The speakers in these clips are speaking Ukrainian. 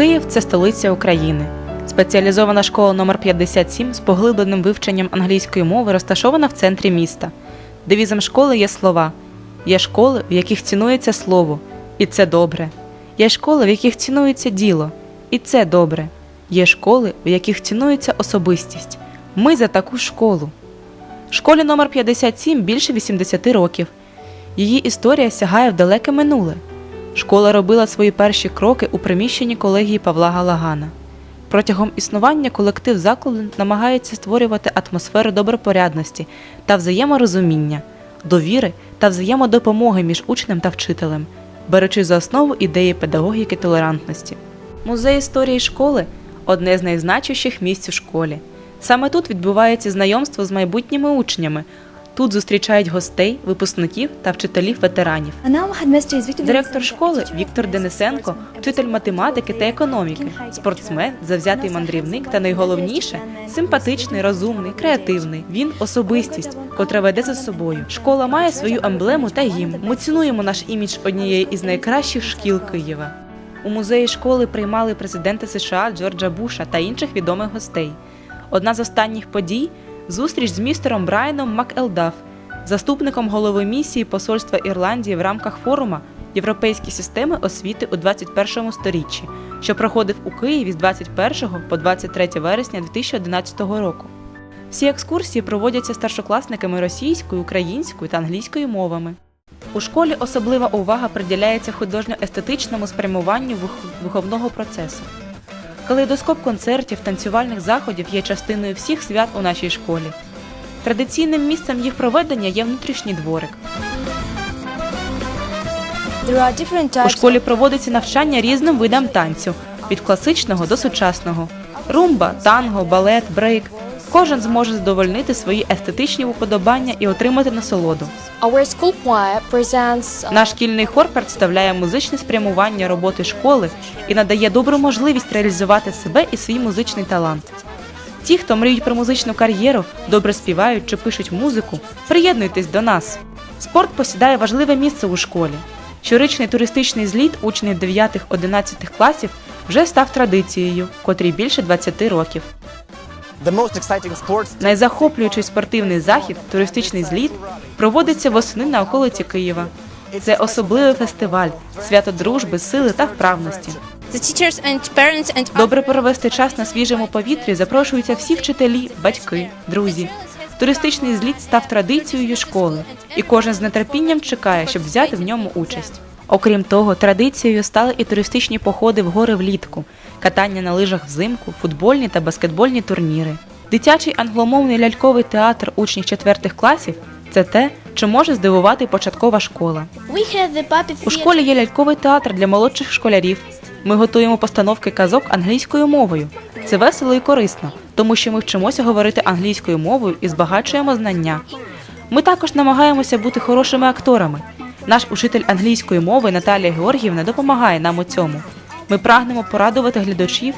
Київ це столиця України. Спеціалізована школа номер 57 з поглибленим вивченням англійської мови розташована в центрі міста. Девізом школи є слова. Є школи, в яких цінується слово, і це добре. Є школи, в яких цінується діло, і це добре. Є школи, в яких цінується особистість. Ми за таку школу. Школі номер 57 більше 80 років. Її історія сягає в далеке минуле. Школа робила свої перші кроки у приміщенні колегії Павла Галагана. Протягом існування колектив закладу намагається створювати атмосферу добропорядності та взаєморозуміння, довіри та взаємодопомоги між учнем та вчителем, беручи за основу ідеї педагогіки толерантності. Музей історії школи одне з найзначущих місць у школі. Саме тут відбувається знайомство з майбутніми учнями. Тут зустрічають гостей, випускників та вчителів ветеранів. Директор школи Віктор Денисенко, вчитель математики та економіки, спортсмен, завзятий мандрівник та найголовніше симпатичний, розумний, креативний. Він особистість, котра веде за собою. Школа має свою емблему та гімн. Ми цінуємо наш імідж однієї із найкращих шкіл Києва. У музеї школи приймали президента США Джорджа Буша та інших відомих гостей. Одна з останніх подій зустріч з містером Брайаном МакЕлдаф, заступником голови місії Посольства Ірландії в рамках форума Європейські системи освіти у 21 сторіччі, що проходив у Києві з 21 по 23 вересня 2011 року. Всі екскурсії проводяться старшокласниками російською, українською та англійською мовами. У школі особлива увага приділяється художньо-естетичному спрямуванню вих- виховного процесу. Калейдоскоп концертів, танцювальних заходів є частиною всіх свят у нашій школі. Традиційним місцем їх проведення є внутрішній дворик. У школі проводиться навчання різним видам танцю від класичного до сучасного: румба, танго, балет, брейк. Кожен зможе задовольнити свої естетичні уподобання і отримати насолоду. Uh, Наш шкільний хор представляє музичне спрямування роботи школи і надає добру можливість реалізувати себе і свій музичний талант. Ті, хто мріють про музичну кар'єру, добре співають чи пишуть музику, приєднуйтесь до нас. Спорт посідає важливе місце у школі. Щорічний туристичний зліт учнів 9-11 класів вже став традицією, котрій більше 20 років. Найзахоплюючий спортивний захід, туристичний зліт, проводиться восени на околиці Києва. Це особливий фестиваль, свято дружби, сили та вправності. the teachers and parents and Добре провести час на свіжому повітрі запрошуються всі вчителі, батьки, друзі. Туристичний зліт став традицією школи, і кожен з нетерпінням чекає, щоб взяти в ньому участь. Окрім того, традицією стали і туристичні походи в гори влітку, катання на лижах взимку, футбольні та баскетбольні турніри. Дитячий англомовний ляльковий театр учнів четвертих класів це те, що може здивувати початкова школа. У школі є ляльковий театр для молодших школярів. Ми готуємо постановки казок англійською мовою. Це весело і корисно, тому що ми вчимося говорити англійською мовою і збагачуємо знання. Ми також намагаємося бути хорошими акторами. Наш учитель англійської мови Наталія Георгіївна допомагає нам у цьому. Ми прагнемо порадувати глядачів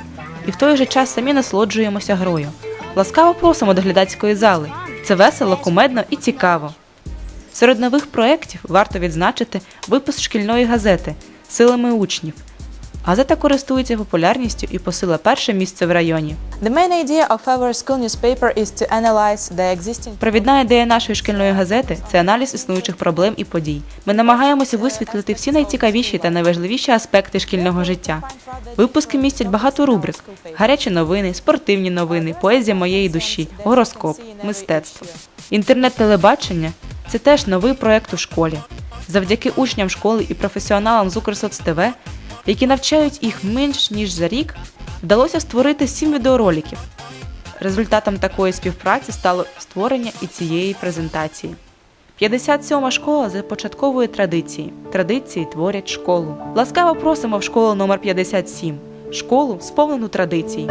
і в той же час самі насолоджуємося грою. Ласкаво просимо до глядацької зали. Це весело, кумедно і цікаво. Серед нових проєктів варто відзначити випуск шкільної газети Силами учнів. Газета користується популярністю і посила перше місце в районі. The main idea of our school newspaper is to analyze the existing Провідна ідея нашої шкільної газети це аналіз існуючих проблем і подій. Ми намагаємося висвітлити всі найцікавіші та найважливіші аспекти шкільного життя. Випуски містять багато рубрик: гарячі новини, спортивні новини, поезія моєї душі, гороскоп, мистецтво. Інтернет-телебачення це теж новий проект у школі. Завдяки учням школи і професіоналам з Укрсоцтв, які навчають їх менш ніж за рік, вдалося створити сім відеороликів. Результатом такої співпраці стало створення і цієї презентації. 57-ма школа започатковує традиції. Традиції творять школу. Ласкаво просимо в школу номер 57 школу, сповнену традицій.